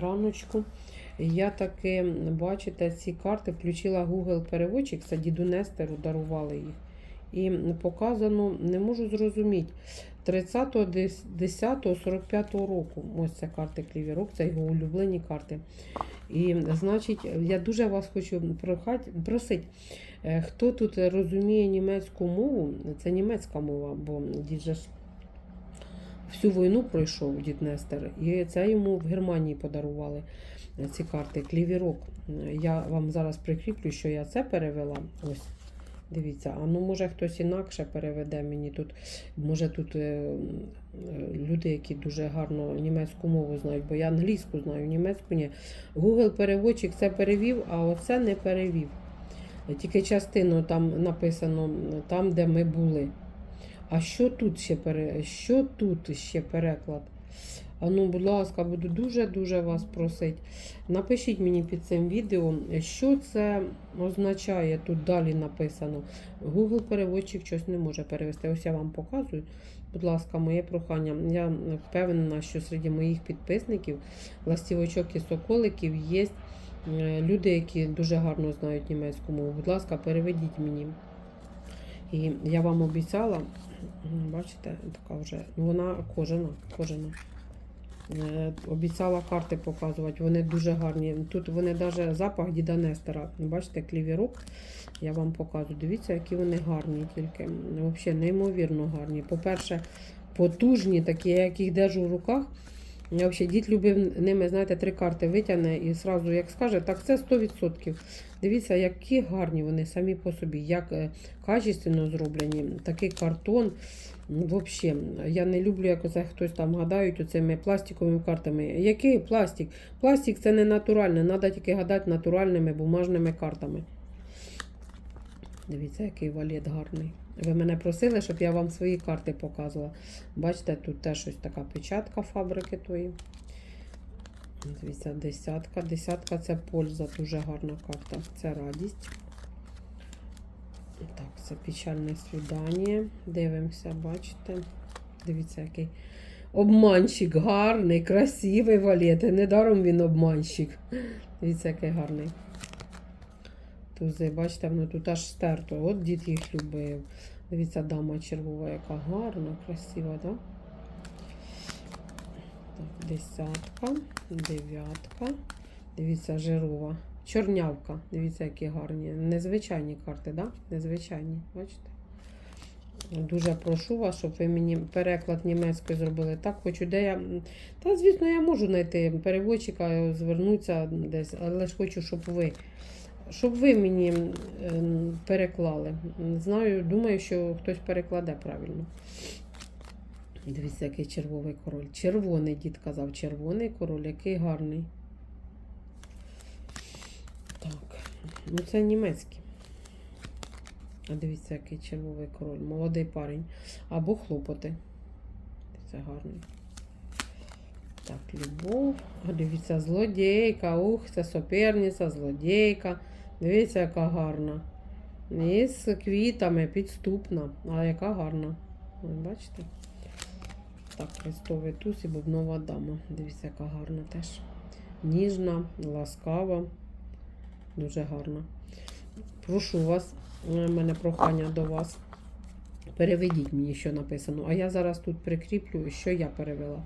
раночку. Я таки, бачите, ці карти включила Google переводчик, це діду Нестеру дарували їх. І показано, не можу зрозуміти. 30.10.45 року. Ось це карти Клівірок, це його улюблені карти. І значить, я дуже вас хочу прохати, просити, е, хто тут розуміє німецьку мову, це німецька мова, бо дід же ж всю війну пройшов дід Нестер, і це йому в Германії подарували е, ці карти. Клівірок. Я вам зараз прикріплю, що я це перевела. Ось. Дивіться, а ну може хтось інакше переведе мені тут. Може тут е, е, люди, які дуже гарно німецьку мову знають, бо я англійську знаю, німецьку ні. Google переводчик це перевів, а оце не перевів. Тільки частину там написано, там, де ми були. А що тут ще пере... що тут ще переклад? Ну, будь ласка, буду дуже-дуже вас просити. Напишіть мені під цим відео, що це означає. Тут далі написано. Google переводчик щось не може перевести. Ось я вам показую. Будь ласка, моє прохання. Я впевнена, що серед моїх підписників, ластівочок і соколиків є е, люди, які дуже гарно знають німецьку мову. Будь ласка, переведіть мені. І я вам обіцяла, бачите, така вже, ну вона кожана, кожана. Е, Обіцяла карти показувати, вони дуже гарні. Тут вони навіть запах діда Нестера. Бачите, клівірок. Я вам показую. Дивіться, які вони гарні тільки. Взагалі, неймовірно гарні. По-перше, потужні, такі, як їх держу в руках. Я взагалі дід любив ними, знаєте, три карти витягне і зразу, як скаже, так це 100%. Дивіться, які гарні вони самі по собі, як е, качественно зроблені, такий картон. Взагалі, я не люблю, як оце хтось там гадають оцими пластиковими картами. Який пластик? Пластик це не натуральне, треба тільки гадати натуральними бумажними картами. Дивіться, який валет гарний. Ви мене просили, щоб я вам свої карти показувала. Бачите, тут теж ось така печатка фабрики тої. Дивіться, десятка. Десятка це польза, дуже гарна карта. Це радість. Так, це печальне свідання. Дивимося, бачите. Дивіться, який обманщик гарний, красивий валет. Недаром він обманщик. Дивіться, який гарний. Тузи, бачите, воно тут аж стерто. От дід їх любив. Дивіться, дама червова, яка гарна, красива. Да? Так, десятка, дев'ятка. Дивіться, жирова. Чорнявка. Дивіться, які гарні. Незвичайні карти, да? Незвичайні, бачите? Дуже прошу вас, щоб ви мені переклад німецької зробили. Так, хочу, де я. Та, звісно, я можу знайти переводчика, звернутися десь, але ж хочу, щоб ви. Щоб ви мені ем, переклали. Знаю, думаю, що хтось перекладе правильно. Дивіться, який червовий король. Червоний дід казав, червоний король, який гарний. Так, ну це німецький. А дивіться, який червовий король. Молодий парень. Або хлопоти. Це гарний. Так, любов. А дивіться, злодійка. Ух, це соперниця, злодійка. Дивіться, яка гарна. І з квітами підступна. А яка гарна. Бачите? Так, хрестовий туз і бубнова дама. Дивіться, яка гарна теж. Ніжна, ласкава. Дуже гарна. Прошу вас, у мене прохання до вас. Переведіть мені, що написано. А я зараз тут прикріплю, що я перевела.